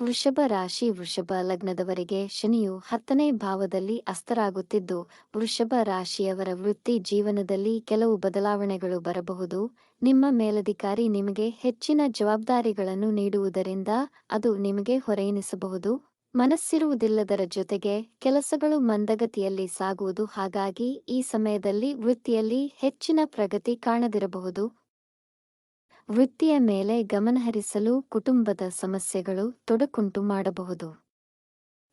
ವೃಷಭ ರಾಶಿ ವೃಷಭ ಲಗ್ನದವರಿಗೆ ಶನಿಯು ಹತ್ತನೇ ಭಾವದಲ್ಲಿ ಅಸ್ತರಾಗುತ್ತಿದ್ದು ವೃಷಭ ರಾಶಿಯವರ ವೃತ್ತಿ ಜೀವನದಲ್ಲಿ ಕೆಲವು ಬದಲಾವಣೆಗಳು ಬರಬಹುದು. ನಿಮ್ಮ ಮೇಲಧಿಕಾರಿ ನಿಮಗೆ ಹೆಚ್ಚಿನ ಜವಾಬ್ದಾರಿಗಳನ್ನು ನೀಡುವುದರಿಂದ ಅದು ನಿಮಗೆ ಹೊರೆಯೆನಿಸಬಹುದು ಮನಸ್ಸಿರುವುದಿಲ್ಲದರ ಜೊತೆಗೆ ಕೆಲಸಗಳು ಮಂದಗತಿಯಲ್ಲಿ ಸಾಗುವುದು, ಹಾಗಾಗಿ ಈ ಸಮಯದಲ್ಲಿ ವೃತ್ತಿಯಲ್ಲಿ ಹೆಚ್ಚಿನ ಪ್ರಗತಿ ಕಾಣದಿರಬಹುದು. ವೃತ್ತಿಯ ಮೇಲೆ ಗಮನಹರಿಸಲು ಕುಟುಂಬದ ಸಮಸ್ಯೆಗಳು ತೊಡಕುಂಟು ಮಾಡಬಹುದು.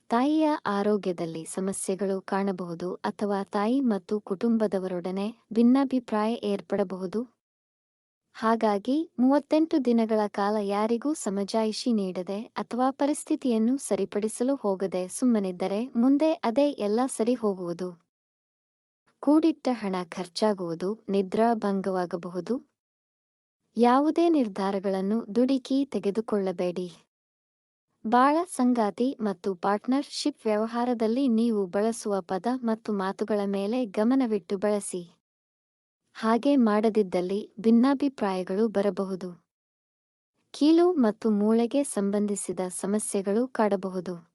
ತಾಯಿಯ ಆರೋಗ್ಯದಲ್ಲಿ ಸಮಸ್ಯೆಗಳು ಕಾಣಬಹುದು ಅಥವಾ ತಾಯಿ ಮತ್ತು ಕುಟುಂಬದವರೊಡನೆ ಭಿನ್ನಾಭಿಪ್ರಾಯ ಏರ್ಪಡಬಹುದು. ಹಾಗಾಗಿ ಮೂವತ್ತೆಂಟು ದಿನಗಳ ಕಾಲ ಯಾರಿಗೂ ಸಮಜಾಯಿಷಿ ನೀಡದೆ ಅಥವಾ ಪರಿಸ್ಥಿತಿಯನ್ನು ಸರಿಪಡಿಸಲು ಹೋಗದೆ ಸುಮ್ಮನಿದ್ದರೆ ಮುಂದೆ ಅದೇ ಎಲ್ಲ ಸರಿ ಹೋಗುವುದು. ಕೂಡಿಟ್ಟ ಹಣ ಖರ್ಚಾಗುವುದು, ನಿದ್ರಾಭಂಗವಾಗಬಹುದು ಯಾವುದೇ ನಿರ್ಧಾರಗಳನ್ನು ದುಡುಕಿ ತೆಗೆದುಕೊಳ್ಳಬೇಡಿ. ಬಾಳ ಸಂಗಾತಿ ಮತ್ತು ಪಾರ್ಟ್ನರ್ಶಿಪ್ ವ್ಯವಹಾರದಲ್ಲಿ ನೀವು ಬಳಸುವ ಪದ ಮತ್ತು ಮಾತುಗಳ ಮೇಲೆ ಗಮನವಿಟ್ಟು ಬಳಸಿ. ಹಾಗೆ ಮಾಡದಿದ್ದಲ್ಲಿ ಭಿನ್ನಾಭಿಪ್ರಾಯಗಳು ಬರಬಹುದು. ಕೀಲು ಮತ್ತು ಮೂಳೆಗೆ ಸಂಬಂಧಿಸಿದ ಸಮಸ್ಯೆಗಳು ಕಾಡಬಹುದು.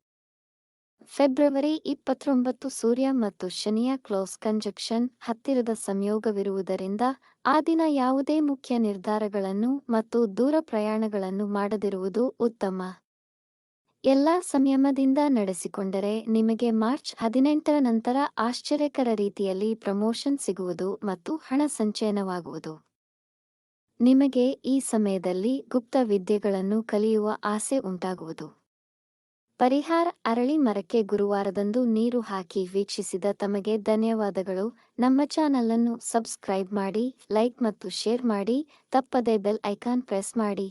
ಫೆಬ್ರವರಿ ಇಪ್ಪತ್ತೊಂಬತ್ತು ಸೂರ್ಯ ಮತ್ತು ಶನಿಯ ಕ್ಲೋಸ್ ಕಂಜಕ್ಷನ್ ಹತ್ತಿರದ ಸಂಯೋಗವಿರುವುದರಿಂದ ಆ ದಿನ ಯಾವುದೇ ಮುಖ್ಯ ನಿರ್ಧಾರಗಳನ್ನು ಮತ್ತು ದೂರ ಪ್ರಯಾಣಗಳನ್ನು ಮಾಡದಿರುವುದು ಉತ್ತಮ. ಎಲ್ಲ ಸಂಯಮದಿಂದ ನಡೆಸಿಕೊಂಡರೆ ನಿಮಗೆ ಮಾರ್ಚ್ ಹದಿನೆಂಟರ ನಂತರ ಆಶ್ಚರ್ಯಕರ ರೀತಿಯಲ್ಲಿ ಪ್ರಮೋಷನ್ ಸಿಗುವುದು ಮತ್ತು ಹಣ ಸಂಚಯನವಾಗುವುದು. ನಿಮಗೆ ಈ ಸಮಯದಲ್ಲಿ ಗುಪ್ತ ವಿದ್ಯೆಗಳನ್ನು ಕಲಿಯುವ ಆಸೆ ಉಂಟಾಗುವುದು. ಪರಿಹಾರ ಅರಳಿ ಮರಕ್ಕೆ ಗುರುವಾರದಂದು ನೀರು ಹಾಕಿ ವೀಕ್ಷಿಸಿದ ತಮಗೆ ಧನ್ಯವಾದಗಳು. ನಮ್ಮ ಚಾನಲನ್ನು ಸಬ್ಸ್ಕ್ರೈಬ್ ಮಾಡಿ, ಲೈಕ್ ಮತ್ತು ಶೇರ್ ಮಾಡಿ, ತಪ್ಪದೆ ಬೆಲ್ ಐಕಾನ್ ಪ್ರೆಸ್ ಮಾಡಿ.